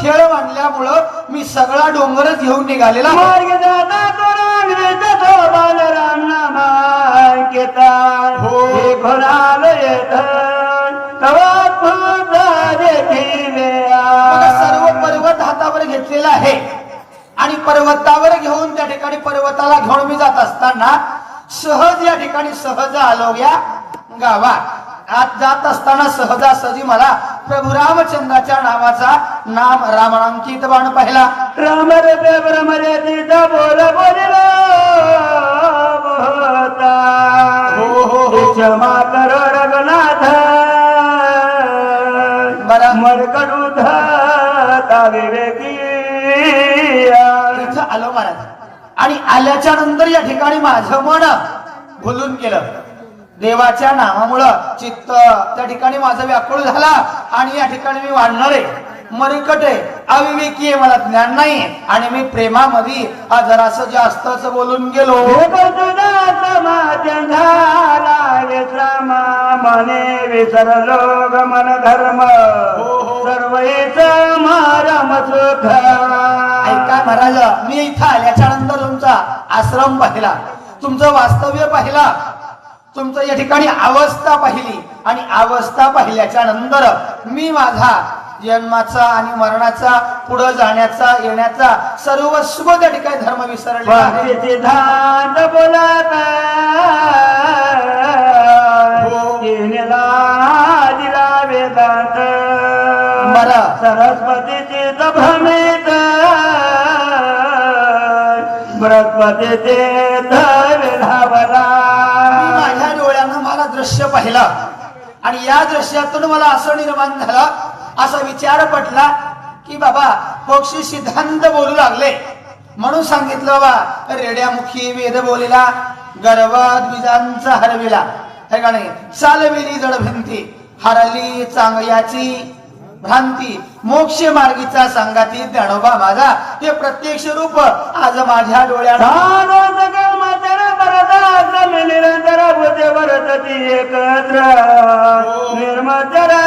खेळ मांडल्यामुळं मी सगळा डोंगरच घेऊन निघालेला हो. सर्व पर्वत हातावर घेतलेला आहे. आणि पर्वतावर घेऊन त्या ठिकाणी पर्वताला घेऊन मी जात असताना सहज या ठिकाणी सहज आलो या गावात. आत जात असताना सहजासहजी मला प्रभू रामचंद्राच्या नावाचा नाम रामांकित बाण पाहिला. राम रे ब्रह्मरे तिचा बोल होता हो, हो, हो. क्षमा कर रघुनाथ. बरं. मरकडू धाता विवेकी. इथं आलो महाराज. आणि आल्याच्यानंतर या ठिकाणी माझं मन भुलून गेलं. देवाच्या नामामुळं चित्त त्या ठिकाणी माझं व्याकुळ झाला आणि या ठिकाणी मी वाढणार आहे. मरकट आहे. अविवेकी आहे. मला ज्ञान नाही आणि मी प्रेमामध्ये हा जरासं जास्तच बोलून गेलो. मने विसरलो गमन धर्म सुख ऐका महाराज मी इथं आल्याच्या तुमचा आश्रम पाहिला. तुमचं वास्तव्य पाहिला. तुमचं या ठिकाणी अवस्था पाहिली. आणि अवस्था पाहिल्याच्या नंतर मी माझा जन्माचा आणि मरणाचा पुढे जाण्याचा येण्याचा सर्वस्व त्या ठिकाणी धर्म सिद्धांत बोलत. हो. दिला वेदांत. सरस्वतीचे भ्रमित बृहस्पतीचे धावला माझ्या डोळ्यानं मला दृश्य पाहिलं आणि या दृश्यातून मला असं निर्माण झालं असा विचार पटला की बाबा पक्षी सिद्धांत बोलू लागले. म्हणून सांगितलं बाबा रेड्यामुखी वेद बोलिला गर्वात बीजांचा हरविला. हे का नाही चालविली जड भिंती हरली चांगयाची भ्रांती. मोक्ष मार्गीचा संगाती ज्ञानोबा माझा. हे प्रत्यक्ष रूप. आज माझ्या एकत्र.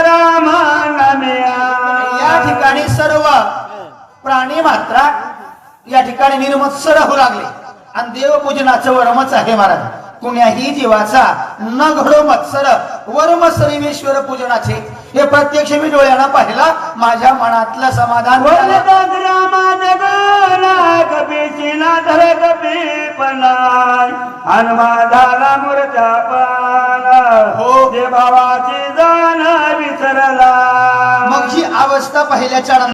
रामांगम्या या ठिकाणी सर्व प्राणी मात्रा या ठिकाणी निर्मत्सर होऊ लागले. आणि देवपूजनाचं वर्मच आहे महाराज. कुण्याही जीवाचा न घडो मत्सर वर्म सर्वेश्वर पूजनाचे हे प्रत्यक्ष मी डोळ्यानं पाहिला माझ्या मनातलं समाधान हो. भावाची जाण विसरला. मग ही अवस्था पाहिल्याच्या